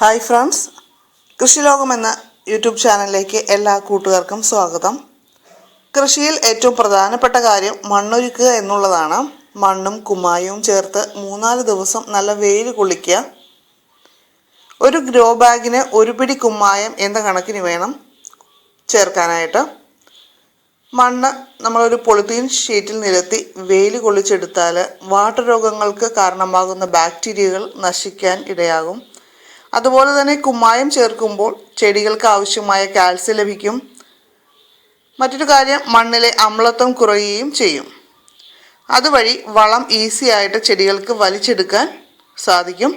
Hi friends കൃഷിലോകം എന്ന YouTube ചാനലിലേക്ക് എല്ലാ കൂട്ടുകാർക്കും സ്വാഗതം. കൃഷിയിൽ ഏറ്റവും പ്രധാനപ്പെട്ട കാര്യം മണ്ണൊരുക്കുക എന്നുള്ളതാണ്. മണ്ണും കുമ്മായവും ചേർത്ത് മൂന്നാൽ ദിവസം നല്ല വെയിൽ കൊള്ളിക്കുക. ഒരു ഗ്രോ ബാഗിന് ഒരു പിടി കുമ്മായം എന്ന കണക്കിന് വേണം ചേർക്കാനായിട്ട്. മണ്ണ് നമ്മളൊരു പൊളിത്തീൻ ഷീറ്റിൽ നിരത്തി വെയിൽ കൊള്ളിച്ചെടുത്താൽ വാട്ടർ രോഗങ്ങൾക്ക് കാരണമാകുന്ന ബാക്ടീരിയകൾ നശിക്കാൻ ഇടയാകും. അതുപോലെ തന്നെ കുമ്മായം ചേർക്കുമ്പോൾ ചെടികൾക്ക് ആവശ്യമായ കാൽസ്യം ലഭിക്കും. മറ്റൊരു കാര്യം മണ്ണിലെ അമ്ലത്വം കുറയുകയും ചെയ്യും. അതുവഴി വളം ഈസി ആയിട്ട് ചെടികൾക്ക് വലിച്ചെടുക്കാൻ സാധിക്കും.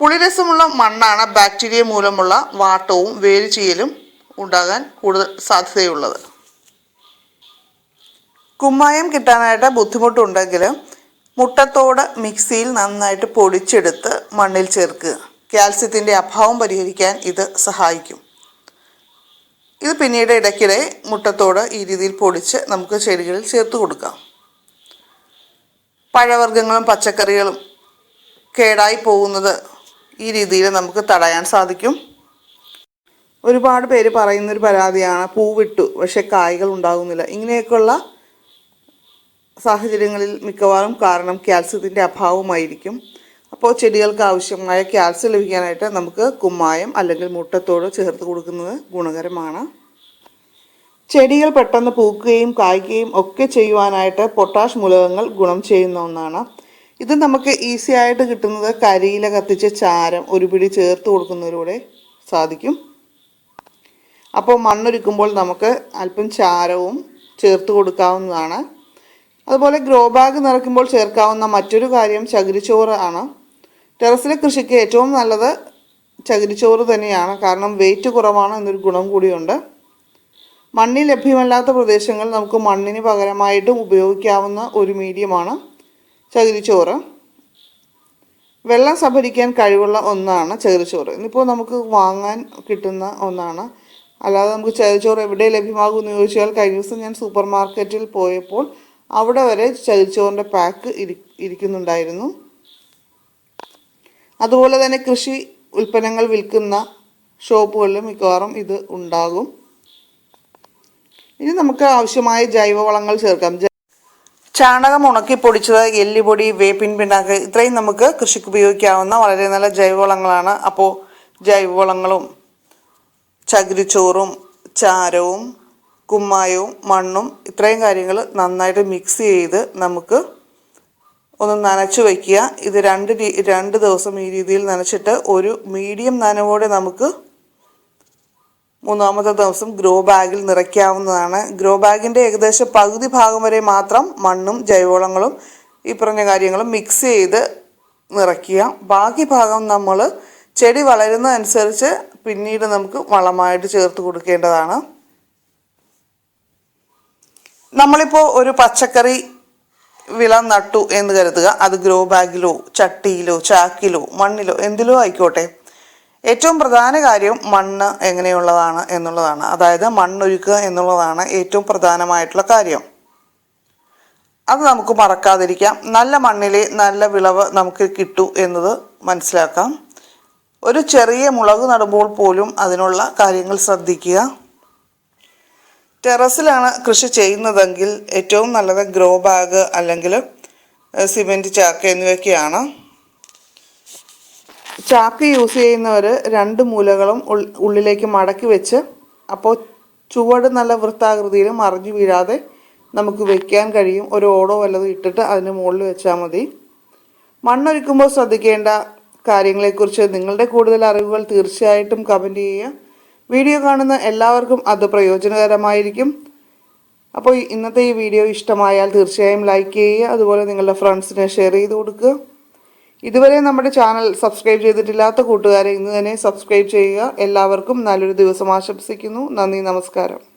പുളിരസമുള്ള മണ്ണാണ് ബാക്ടീരിയ മൂലമുള്ള വാട്ടവും വേര് ചെയ്യലും ഉണ്ടാകാൻ കൂടുതൽ സാധ്യതയുള്ളത്. കുമ്മായം കിട്ടാനായിട്ട് ബുദ്ധിമുട്ടുണ്ടെങ്കിലും മുട്ടത്തോട് മിക്സിയിൽ നന്നായിട്ട് പൊടിച്ചെടുത്ത് മണ്ണിൽ ചേർക്കുക. കാൽസ്യത്തിന്റെ അഭാവം പരിഹരിക്കാൻ ഇത് സഹായിക്കും. ഇത് പിന്നീട് ഇടയ്ക്കിടെ മുട്ടത്തോട് ഈ രീതിയിൽ പൊടിച്ച് നമുക്ക് ചെടികളിൽ ചേർത്ത് കൊടുക്കാം. പഴവർഗങ്ങളും പച്ചക്കറികളും കേടായി പോകുന്നത് ഈ രീതിയിൽ നമുക്ക് തടയാൻ സാധിക്കും. ഒരുപാട് പേര് പറയുന്നൊരു പരാതിയാണ് പൂവിട്ടു പക്ഷെ കായ്കൾ ഉണ്ടാകുന്നില്ല. ഇങ്ങനെയൊക്കെയുള്ള സാഹചര്യങ്ങളിൽ മിക്കവാറും കാരണം കാൽസ്യത്തിന്റെ അഭാവമായിരിക്കും. അപ്പോൾ ചെടികൾക്ക് ആവശ്യമായ കാൽസ്യം ലഭിക്കാനായിട്ട് നമുക്ക് കുമ്മായം അല്ലെങ്കിൽ മുട്ടത്തോട് ചേർത്ത് കൊടുക്കുന്നത് ഗുണകരമാണ്. ചെടികൾ പെട്ടെന്ന് പൂക്കുകയും കായ്ക്കുകയും ഒക്കെ ചെയ്യുവാനായിട്ട് പൊട്ടാഷ് മൂലകങ്ങൾ ഗുണം ചെയ്യുന്ന ഒന്നാണ്. ഇത് നമുക്ക് ഈസി ആയിട്ട് കിട്ടുന്നത് കരിയില കത്തിച്ച ചാരം ഒരു പിടി ചേർത്ത് കൊടുക്കുന്നതിലൂടെ സാധിക്കും. അപ്പോൾ മണ്ണൊരുക്കുമ്പോൾ നമുക്ക് അല്പം ചാരവും ചേർത്ത് കൊടുക്കാവുന്നതാണ്. അതുപോലെ ഗ്രോ ബാഗ് നിറയ്ക്കുമ്പോൾ ചേർക്കാവുന്ന മറ്റൊരു കാര്യം ചകിരിച്ചോറ് ആണ്. ടെറസിലെ കൃഷിക്ക് ഏറ്റവും നല്ലത് ചകിരിച്ചോറ് തന്നെയാണ്. കാരണം വെയിറ്റ് കുറവാണ് എന്നൊരു ഗുണം കൂടിയുണ്ട്. മണ്ണിൽ ലഭ്യമല്ലാത്ത പ്രദേശങ്ങൾ നമുക്ക് മണ്ണിന് പകരമായിട്ടും ഉപയോഗിക്കാവുന്ന ഒരു മീഡിയമാണ് ചകിരിച്ചോറ്. വെള്ളം സംഭരിക്കാൻ കഴിവുള്ള ഒന്നാണ് ചകിരിച്ചോറ്. ഇന്നിപ്പോൾ നമുക്ക് വാങ്ങാൻ കിട്ടുന്ന ഒന്നാണ്. അല്ലാതെ നമുക്ക് ചകിരിച്ചോറ് എവിടെ ലഭ്യമാകുമെന്ന് ചോദിച്ചാൽ കഴിഞ്ഞ ദിവസം ഞാൻ സൂപ്പർ മാർക്കറ്റിൽ പോയപ്പോൾ അവിടെ വരെ ചകിരിച്ചോറിന്റെ പാക്ക് ഇരി ഇരിക്കുന്നുണ്ടായിരുന്നു. അതുപോലെ തന്നെ കൃഷി ഉൽപ്പന്നങ്ങൾ വിൽക്കുന്ന ഷോപ്പുകളിൽ മിക്കവാറും ഇത് ഉണ്ടാകും. ഇനി നമുക്ക് ആവശ്യമായ ജൈവവളങ്ങൾ ചേർക്കാം. ചാണകം ഉണക്കി പൊടിച്ചത് എല്ലുപൊടി വേപ്പിൻ പിണ്ണാക്ക് ഇത്രയും നമുക്ക് കൃഷിക്ക് ഉപയോഗിക്കാവുന്ന വളരെ നല്ല ജൈവവളങ്ങളാണ്. അപ്പോൾ ജൈവവളങ്ങളും ചകിരിച്ചോറും ചാരവും കുമ്മായവും മണ്ണും ഇത്രയും കാര്യങ്ങൾ നന്നായിട്ട് മിക്സ് ചെയ്ത് നമുക്ക് ഒന്ന് നനച്ചു വയ്ക്കുക. ഇത് രണ്ട് രണ്ട് ദിവസം ഈ രീതിയിൽ നനച്ചിട്ട് ഒരു മീഡിയം നനവോടെ നമുക്ക് മൂന്നാമത്തെ ദിവസം ഗ്രോ ബാഗിൽ നിറയ്ക്കാവുന്നതാണ്. ഗ്രോ ബാഗിന്റെ ഏകദേശം പകുതി ഭാഗം വരെ മാത്രം മണ്ണും ജൈവവളങ്ങളും ഈ പറഞ്ഞ കാര്യങ്ങളും മിക്സ് ചെയ്ത് നിറയ്ക്കുക. ബാക്കി ഭാഗം നമ്മൾ ചെടി വളരുന്നതനുസരിച്ച് പിന്നീട് നമുക്ക് വളമായിട്ട് ചേർത്ത് കൊടുക്കേണ്ടതാണ്. നമ്മളിപ്പോൾ ഒരു പച്ചക്കറി വിള നട്ടു എന്ന് കരുതുക. അത് ഗ്രോ ബാഗിലോ ചട്ടിയിലോ ചാക്കിലോ മണ്ണിലോ എന്തിലോ ആയിക്കോട്ടെ. ഏറ്റവും പ്രധാന കാര്യം മണ്ണ് എങ്ങനെയുള്ളതാണ് എന്നുള്ളതാണ്. അതായത് മണ്ണൊരുക്കുക എന്നുള്ളതാണ് ഏറ്റവും പ്രധാനമായിട്ടുള്ള കാര്യം. അത് നമുക്ക് മറക്കാതിരിക്കാം. നല്ല മണ്ണിലെ നല്ല വിളവ് നമുക്ക് കിട്ടൂ എന്നത് മനസ്സിലാക്കാം. ഒരു ചെറിയ മുളക് നടുമ്പോൾ പോലും അതിനുള്ള കാര്യങ്ങൾ ശ്രദ്ധിക്കുക. ടെറസിലാണ് കൃഷി ചെയ്യുന്നതെങ്കിൽ ഏറ്റവും നല്ലത് ഗ്രോ ബാഗ് അല്ലെങ്കിൽ സിമെന്റ് ചാക്ക് എന്നിവയൊക്കെയാണ്. ചാക്ക് യൂസ് ചെയ്യുന്നവർ രണ്ട് മൂലകളും ഉള്ളിലേക്ക് മടക്കി വെച്ച് അപ്പോൾ ചുവട് നല്ല വൃത്താകൃതിയിൽ മറിഞ്ഞു വീഴാതെ നമുക്ക് വെക്കാൻ കഴിയും. ഒരു ഓടോ വല്ലതും ഇട്ടിട്ട് അതിന് മുകളിൽ വെച്ചാൽ മതി. മണ്ണൊരുക്കുമ്പോൾ ശ്രദ്ധിക്കേണ്ട കാര്യങ്ങളെക്കുറിച്ച് നിങ്ങളുടെ കൂടുതൽ അറിവുകൾ തീർച്ചയായിട്ടും കമന്റ് ചെയ്യുക. വീഡിയോ കാണുന്ന എല്ലാവർക്കും അത് പ്രയോജനകരമായിരിക്കും. അപ്പോൾ ഇന്നത്തെ ഈ വീഡിയോ ഇഷ്ടമായാൽ തീർച്ചയായും ലൈക്ക് ചെയ്യുക അതുപോലെ നിങ്ങളുടെ ഫ്രണ്ട്സിനെ ഷെയർ ചെയ്ത് കൊടുക്കുക. ഇതുവരെ നമ്മുടെ ചാനൽ സബ്സ്ക്രൈബ് ചെയ്തിട്ടില്ലാത്ത കൂട്ടുകാരെ ഇന്ന് തന്നെ സബ്സ്ക്രൈബ് ചെയ്യുക. എല്ലാവർക്കും നല്ലൊരു ദിവസം ആശംസിക്കുന്നു. നന്ദി നമസ്കാരം.